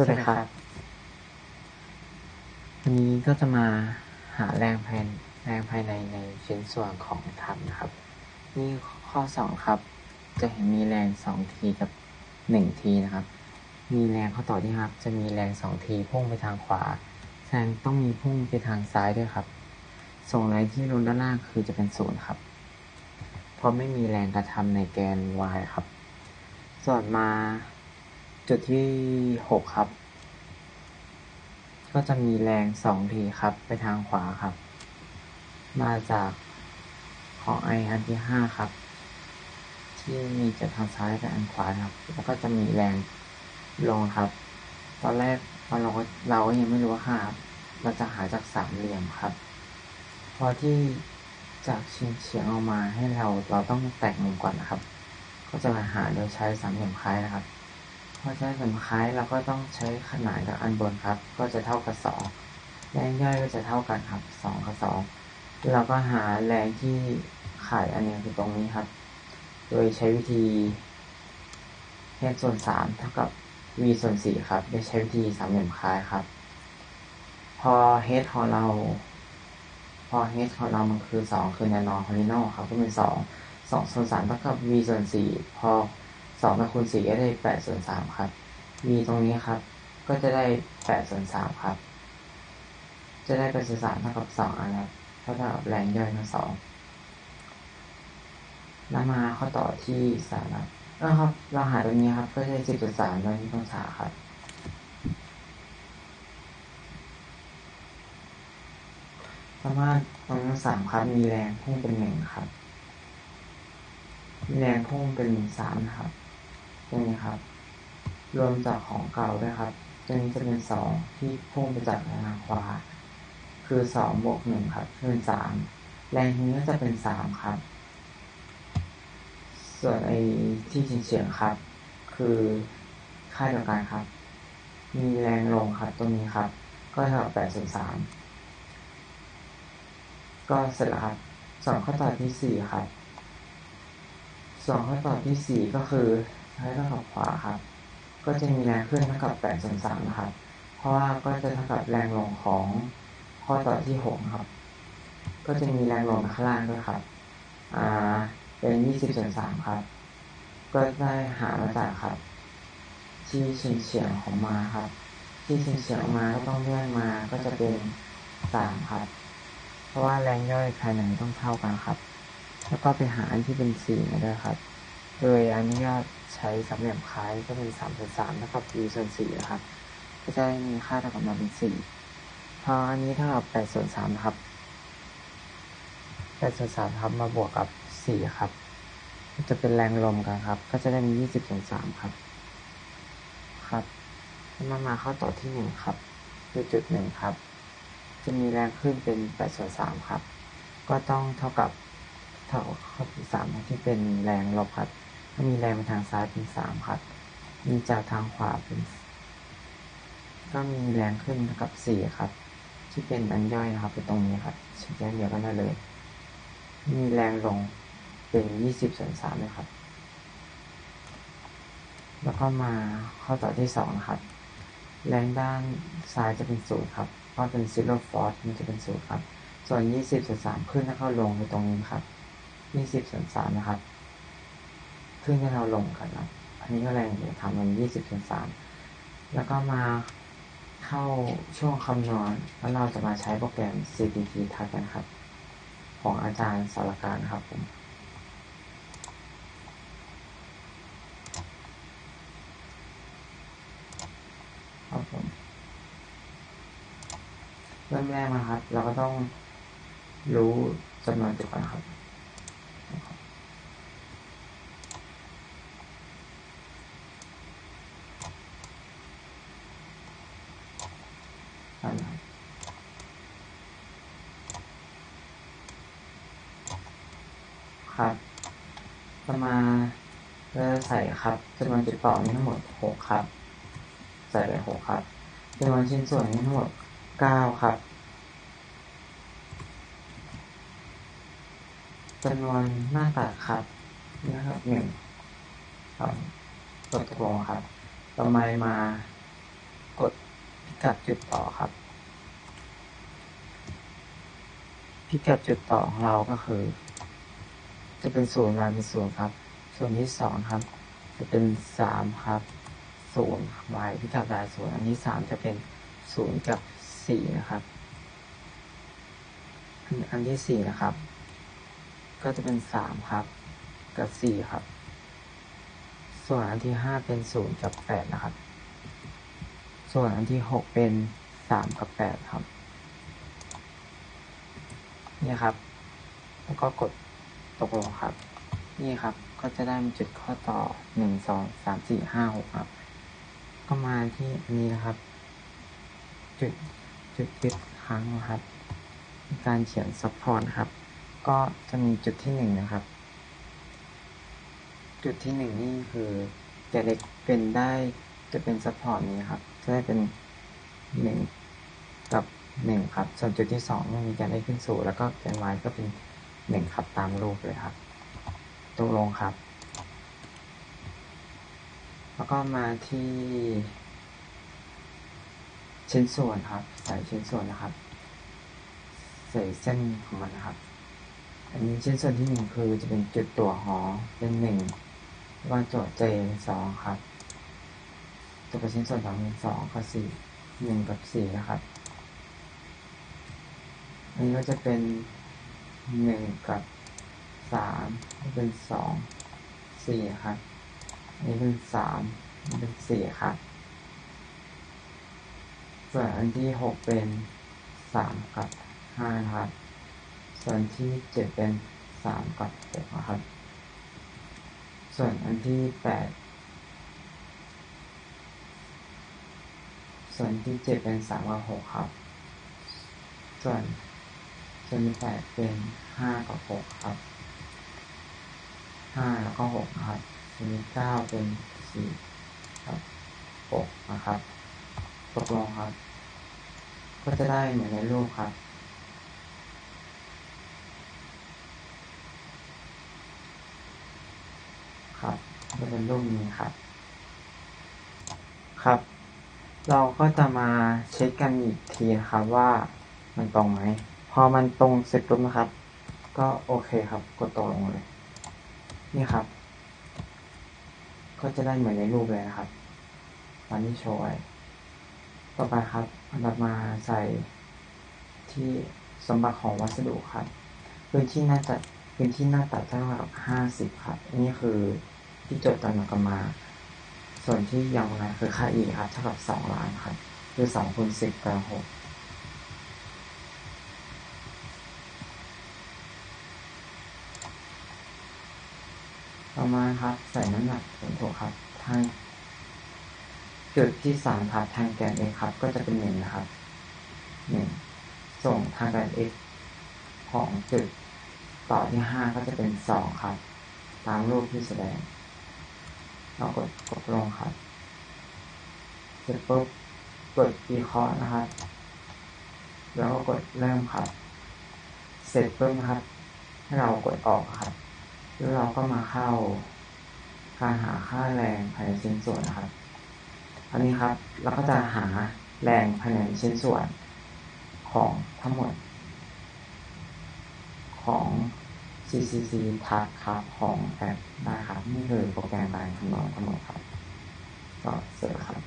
สวัสดีครับ วันนี้ก็จะมาหาแรงภายแรงภายในในชิ้นส่วนของถังนะครับ นี่ข้อสองครับ จะเห็นมีแรงสองทีกับหนึ่งทีนะครับ มีแรงข้อต่อที่ครับ จะมีแรงสองทีพุ่งไปทางขวาแรงต้องมีพุ่งไปทางซ้ายด้วยครับ ส่งแรงที่ลงด้านล่างคือจะเป็นศูนย์ครับ เพราะไม่มีแรงกระทำในแกน y ครับ ส่วนมา จุดที่หกครับ ก็จะมีแรงสองทีครับ ไปทางขวาครับ มาจากของไออันที่ห้าครับ ที่มีจากทางซ้ายและอันขวาครับ แล้วก็จะมีแรงลงครับ ตอนแรกเราก็เราก็ยังไม่รู้ว่าค่าครับเราจะหาจากสามเหลี่ยมครับ พอที่จากเฉียงเฉียงออกมาให้เราเราต้องแตกมุมก่อนนะครับ ก็จะมาหาโดยใช้สามเหลี่ยมคล้ายนะครับ พอใช้สามเหลี่ยมคล้ายเราก็ต้องใช้ขนานกับอันบนครับ ก็จะเท่ากับสองแรงย่อยก็จะเท่ากันครับสองกับสองเราก็หาแรงที่ข่ายอันนี้คือตรงนี้ครับ โดยใช้วิธี h ส่วนสามเท่ากับ v ส่วนสี่ครับ โดยใช้วิธีสามเหลี่ยมคล้ายครับ พอ h ของเรา พอ h ของเรามันคือสองคือแนนอนฮอริโนครับก็เป็นสองสองส่วนสามเท่ากับ v ส่วนสี่พอ สองไปคูณสี่ก็ได้แปดส่วนสามครับ v ตรงนี้ครับ ก็จะได้แปดส่วนสามครับ จะได้แปดส่วนสามเท่ากับสองอันครับเท่ากับแรงย่อยทั้งสองแล้วมาข้อต่อที่สามครับเออครับ เราหาตรงนี้ครับ ก็ได้สิบจุดสามร้อยองศาครับเพราะว่าตรงนั้นสามครับ มีแรงพุ่งเป็นหนึ่งครับ มีแรงพุ่งเป็นสามครับ ตรงนี้ครับ รวมจากของเก่าด้วยครับตรงนี้จะเป็นสองที่พุ่งไปจากทางขวา คือสองบวกหนึ่งครับเป็นสามแรงทีนี้ก็จะเป็นสามครับ ส่วนไอ้ที่เฉียงครับ คือค่าเดียวกันครับ มีแรงลงครับตรงนี้ครับ ก็เท่ากับแปดส่วนสามก็เสร็จแล้วครับส่วนข้อต่อที่สี่ครับส่วนข้อต่อที่สี่ก็คือ ใช้เท่ากับขวาครับ ก็จะมีแรงขึ้นเท่ากับแปดส่วนสามนะครับ เพราะว่าก็จะเท่ากับแรงลงของข้อต่อที่หกครับ ก็จะมีแรงลงข้างล่างด้วยครับอ่าเป็นยี่สิบส่วนสามครับ ก็ได้หามาจากครับ ที่เฉียงเฉียงของมาครับ ที่เฉียงเฉียงมาก็ต้องเลื่อนมาก็จะเป็นสามครับ เพราะว่าแรงย่อยภายในต้องเท่ากันครับ แล้วก็ไปหาอันที่เป็นสี่มาด้วยครับ โดยอนุญาต ใช้สามเหลี่ยมคล้ายก็เป็นสามส่วนสามเท่ากับ v ส่วนสี่นะครับ ก็จะมีค่าเท่ากับมาเป็นสี่พออันนี้เท่ากับแปดส่วนสามครับแปดส่วนสามครับมาบวกกับสี่ครับก็จะเป็นแรงลมกันครับ ก็จะได้มียี่สิบส่วนสามครับ ครับมามาเข้าต่อที่หนึ่งครับคือจุดหนึ่งครับ จะมีแรงขึ้นเป็นแปดส่วนสามครับ ก็ต้องเท่ากับเท่ากับสามที่เป็นแรงลบครับ ก็มีแรงไปทางซ้ายเป็นสามครับ มีจากทางขวาเป็น ก็มีแรงขึ้นกับสี่ครับ ที่เป็นอันย่อยนะครับเป็นตรงนี้ครับเช็คแยกเดียวกันได้เลย มีแรงลงเป็นยี่สิบส่วนสามเลยครับ แล้วก็มาข้อต่อที่สองนะครับ แรงด้านซ้ายจะเป็นศูนย์ครับเพราะเป็นซิลโลฟอร์สมันจะเป็นศูนย์ครับ ส่วนยี่สิบส่วนสามขึ้นแล้วก็ลงไปตรงนี้ครับยี่สิบส่วนสามนะครับ ขึ้นให้เราลงกันนะอันนี้ก็แรงเดี๋ยวทำเป็นยี่สิบส่วนสามแล้วก็มาเข้าช่วงคำนวณแล้วเราจะมาใช้โปรแกรม CPT ทักกันครับ ของอาจารย์สารการครับผมครับผมเริ่มแรกนะครับ เราก็ต้องรู้จำนวนจุดก่อนครับ ครับครับจะมาจะใส่ครับจำนวนจุดต่อมีทั้งหมดหกครับ ใส่ไปหกครับจำนวนชิ้นส่วนมีทั้งหมดเก้าครับจำนวนหน้าตัดครับนะครับหนึ่งครับตกลงครับ ต่อมามา กัดจุดต่อครับ พิกัดจุดต่อของเราก็คือ จะเป็นศูนย์มาเป็นศูนย์ครับ ส่วนที่สองครับ จะเป็นสามครับศูนย์วายพิกัดวายศูนย์อันที่สามจะเป็นศูนย์กับสี่นะครับ อันที่สี่นะครับ ก็จะเป็นสามครับ กับสี่ครับ ส่วนอันที่ห้าเป็นศูนย์กับแปดนะครับ ส่วนอันที่หกเป็นสามกับแปดครับ นี่ครับ แล้วก็กดตกลงครับ นี่ครับ ก็จะได้มีจุดข้อต่อหนึ่งสองสามสี่ห้าหกครับ ก็มาที่อันนี้นะครับ จุดจุดยึดครั้งนะครับ การเขียนซัพพอร์ตครับ ก็จะมีจุดที่หนึ่งนะครับ จุดที่หนึ่งนี่คือจะเล็กเป็นได้ จะเป็นซัพพอร์ตนี้ครับ จะได้เป็นหนึ่งกับหนึ่งครับ ส่วนจุดที่สองไม่มีการได้ขึ้นสู่แล้วก็แกน y ก็เป็นหนึ่งครับตามรูปเลยครับตกลงครับ แล้วก็มาที่ชิ้นส่วนครับ ใส่ชิ้นส่วนนะครับ ใส่เส้นของมันนะครับ อันนี้ชิ้นส่วนที่หนึ่งคือจะเป็นจุดตัวหอเป็นหนึ่งวก็โจทย์เจเป็นสองครับ ตัวเป็นชิ้นส่วนสองสองกับสี่หนึ่งกับสี่นะครับอันนี้ก็จะเป็นหนึ่งกับสามเป็นสองสี่ครับอันนี้เป็นสามอันนี้เป็นสี่ครับส่วนอันที่หกเป็นสามกับห้าครับ ส่วนที่เจ็ดเป็นสามกับหกครับ ส่วนอันที่แปด ส่วนที่เจ็ดเป็นสามกับหกครับ ส่วนส่วนที่แปดเป็นห้ากับหกครับห้าแล้วก็หกครับส่วนที่เก้าเป็นสี่ครับหกนะครับตกลงครับ ก็จะได้เหมือนในรูปครับครับจะเป็นรูปนี้ครับ ครับ เราก็จะมาเช็คกันอีกทีนะครับว่ามันตรงไหม พอมันตรงเสร็จปุ๊บนะครับ ก็โอเคครับ กดตกลงเลย นี่ครับ ก็จะได้เหมือนในรูปเลยนะครับตามที่โชว์ไว้ต่อไปครับอันดับมาใส่ที่สมบัติของวัสดุครับ พื้นที่หน้าตัดพื้นที่หน้าตัดเท่ากับห้าสิบครับ นี่คือที่โจทย์กำหนดกันมา ส่วนที่ยังไงคือค่า e ครับเท่ากับสองล้านครับ คือสองคูณสิบกำลังหกต่อมาณครับ ใส่น้ำหนักผลถูกครับ ทาง จุดที่สามครับ ทางแกน x ครับ ก็จะเป็นหนึ่งนะครับหนึ่งส่งทางแกน x ของจุดต่อที่ห้าก็จะเป็นสองครับ ตามรูปที่แสดง เรากดกดลงครับเสร็จปุ๊บกดวิเคราะห์นะครับแล้วก็กดเริ่มครับ เสร็จปุ๊บนะครับ ให้เรากดออกครับ แล้วเราก็มาเข้า การหาค่าแรงภายในชิ้นส่วนนะครับอันนี้ครับเราก็จะหาแรงภายในชิ้นส่วนของทั้งหมด ของ CCC ทักครับของแอปนะครับนี่คือโปรแกรมการคำนวณทั้งหมดครับก็เสร็จครับ